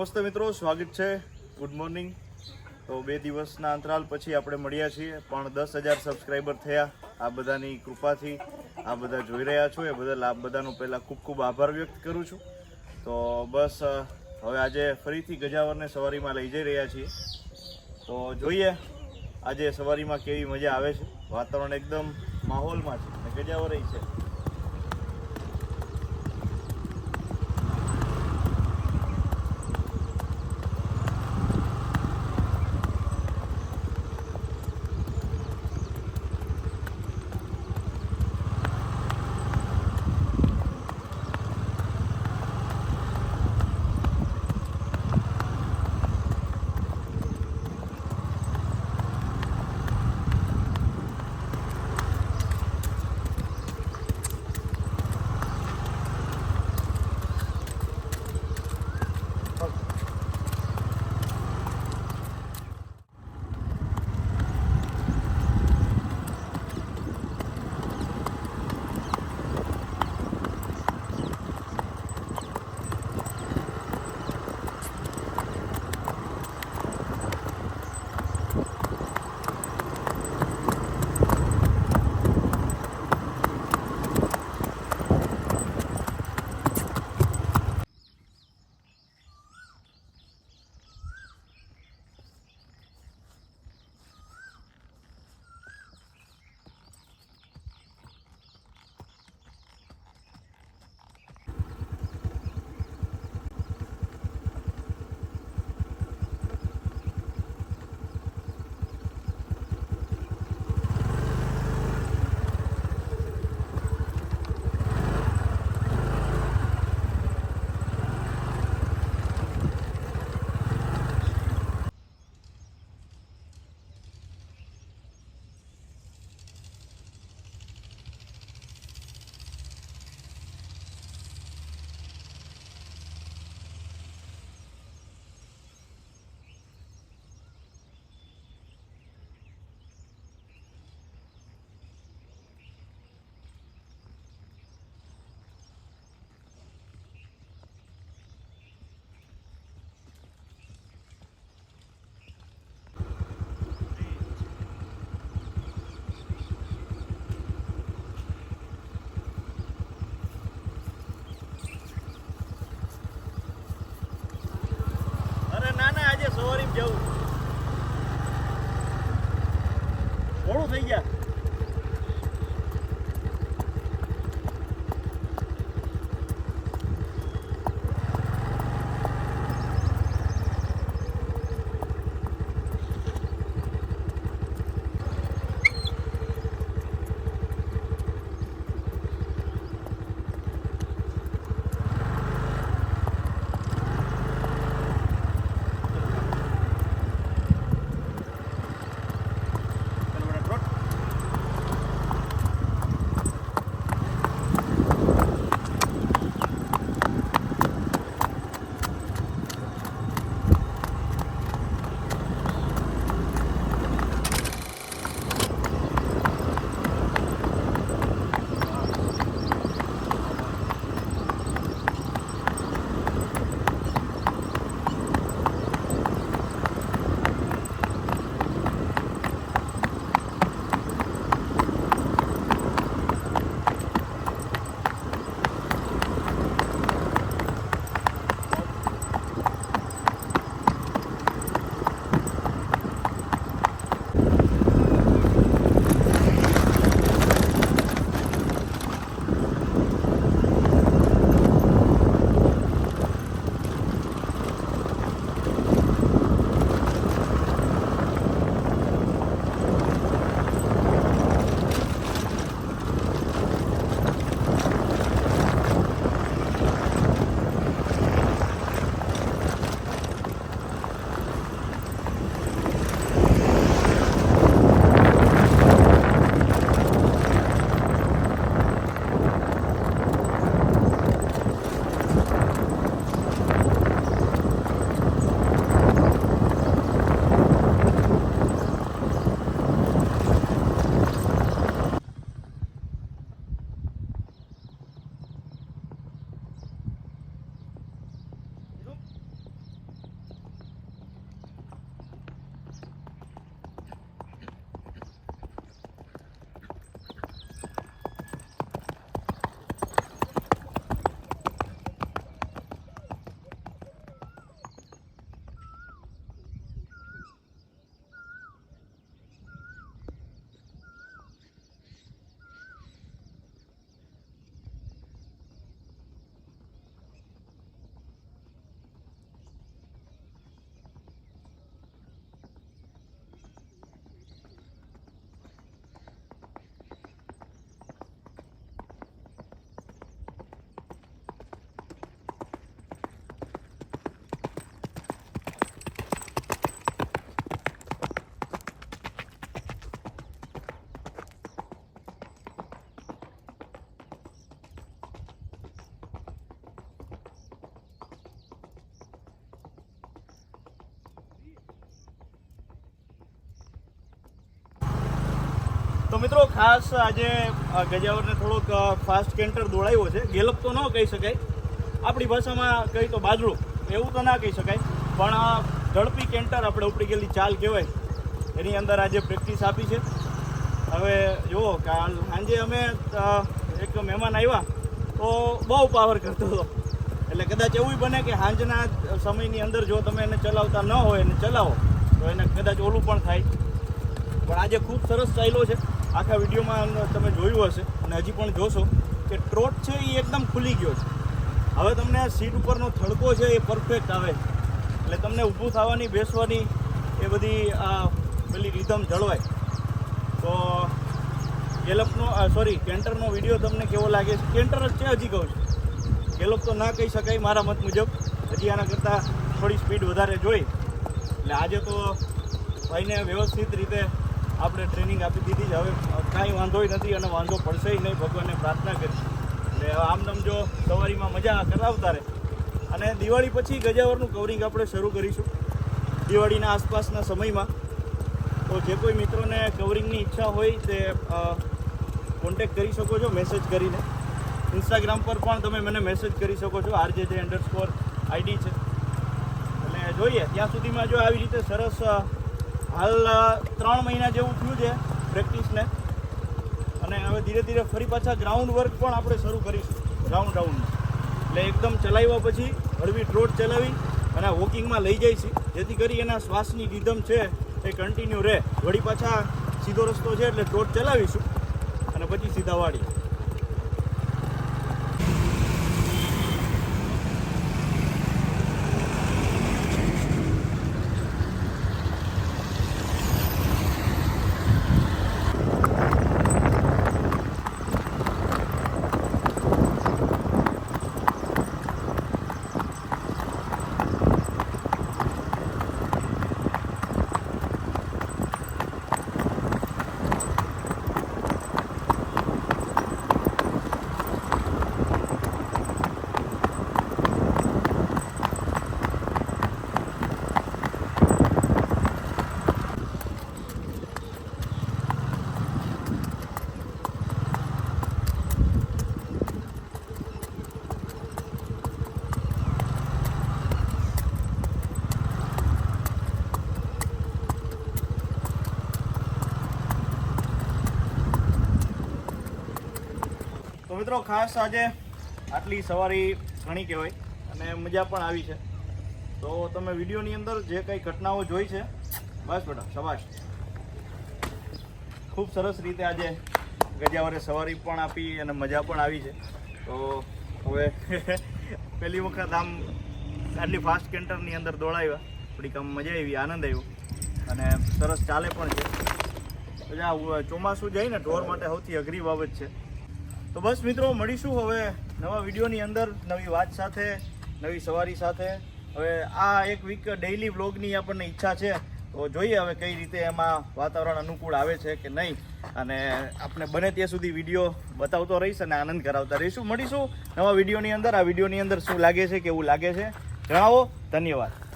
નમસ્તે મિત્રો, સ્વાગત છે. ગુડ મોર્નિંગ તો બે દિવસના અંતરાલ પછી આપણે મળ્યા છીએ, પણ દસ હજાર સબસ્ક્રાઈબર થયા. આ બધાની કૃપાથી આ બધા જોઈ રહ્યા છો. એ બદલ આ બધાનો પહેલાં ખૂબ ખૂબ આભાર વ્યક્ત કરું છું. તો બસ હવે આજે ફરીથી ગજાવરને સવારીમાં લઈ જઈ રહ્યા છીએ. તો જોઈએ, આજે સવારીમાં કેવી મજા આવે છે. વાતાવરણ એકદમ માહોલમાં છે અને ગજાવર છે. સવારીમાં જવું મોડું થઈ ગયા. મિત્રો, ખાસ આજે ગજાવરને થોડોક ફાસ્ટ કેન્ટર દોડાવ્યો છે. ગેલપ તો ન કહી શકાય. આપણી ભાષામાં કહી તો બાજરો. એવું તો ના કહી શકાય. પણ ઝડપી કેન્ટર આપણે ઉપડી ગયેલી ચાલ કહેવાય. એની અંદર આજે પ્રેક્ટિસ આપી છે. હવે જુઓ કાલ સાંજે અમે એક મહેમાન આવ્યા, તો બહુ પાવર કરતો હતો. એટલે કદાચ એવું બને કે સાંજના સમયની અંદર જો તમે એને ચલાવતા ન હોય, એને ચલાવો, તો એને કદાચ ઓલું પણ થાય. પણ આજે ખૂબ સરસ ચાલ્યો છે. આખા વિડીયોમાં તમે જોયું હશે અને હજી પણ જોશો કે ટ્રોટ છે એ એકદમ ખુલી ગયો છે. હવે તમને સીટ ઉપરનો થડકો છે એ પરફેક્ટ આવે. એટલે તમને ઊભું થવાની, બેસવાની એ બધી પેલી રીધમ જળવાય. તો ગેલપનો સોરી કેન્ટરનો વીડિયો તમને કેવો લાગે છે? કેન્ટર જ છે હજી કહું છું. ગેલપ તો ના કહી શકાય મારા મત મુજબ. હજી આના કરતાં થોડી સ્પીડ વધારે જોઈ. એટલે આજે તો, ભાઈને વ્યવસ્થિત રીતે આપણે ટ્રેનિંગ આપી દીધી છે. હવે કાંઈ વાંધોય નથી અને વાંધો પડશે નહીં. ભગવાનને પ્રાર્થના કરી એટલે આમ તમ જો સવારીમાં મજા કરાવતા રહે. અને દિવાળી પછી ગજાવરનું કવરિંગ આપણે શરૂ કરીશું. દિવાળીના આસપાસના સમયમાં. તો જે કોઈ મિત્રોને કવરિંગની ઈચ્છા હોય તે કોન્ટેક્ટ કરી શકો છો મેસેજ કરીને. ઇન્સ્ટાગ્રામ પર પણ તમે મને મેસેજ કરી શકો છો. આરજે જે અંડરસ્કોર આઈડી છે. એટલે જોઈએ, ત્યાં સુધીમાં જો આવી રીતે સરસ હાલ ત્રણ મહિના જેવું થયું છે પ્રેક્ટિસને. અને હવે ધીરે ધીરે ફરી પાછા ગ્રાઉન્ડ વર્ક પણ આપણે શરૂ કરીશું. ગ્રાઉન્ડ રાઉન્ડ એટલે એકદમ ચલાવ્યા પછી હળવી ટ્રોટ ચલાવી અને વોકિંગમાં લઈ છે જેથી કરી એના શ્વાસની રીધમ છે એ કન્ટિન્યુ રહે. વળી પાછા સીધો રસ્તો છે એટલે ટ્રોટ ચલાવીશું અને પછી સીધા વાળી તો મિત્રો ખાસ આજે આટલી સવારી ઘણી કહેવાય અને મજા પણ આવી છે. તો તમે વિડીયોની અંદર જે કંઈ ઘટનાઓ જોઈ છે, બસ બેટા, શબાશ. ખૂબ સરસ રીતે આજે ગજાવારે સવારી પણ આપી અને મજા પણ આવી છે. તો હવે પહેલી વખત આમ આટલી ફાસ્ટ કેન્ટરની અંદર દોડાવ્યા. થોડીક આમ મજા આવી, આનંદ આવ્યો. અને સરસ ચાલે પણ છે. ચોમાસું જાય ને, ઢોર માટે સૌથી અઘરી બાબત છે. તો બસ મિત્રો, મળીશું હવે નવા વિડીયોની અંદર, નવી વાત સાથે, નવી સવારી સાથે. હવે આ એક વીક ડેઈલી વ્લોગની આપણને ઈચ્છા છે. તો જોઈએ હવે કઈ રીતે એમાં વાતાવરણ અનુકૂળ આવે છે કે નહીં. અને આપણે બને ત્યાં સુધી વીડિયો બતાવતો રહીશ અને આનંદ કરાવતા રહીશું. મળીશું નવા વિડીયોની અંદર. આ વિડીયોની અંદર શું લાગે છે, કેવું લાગે છે, જણાવો. ધન્યવાદ.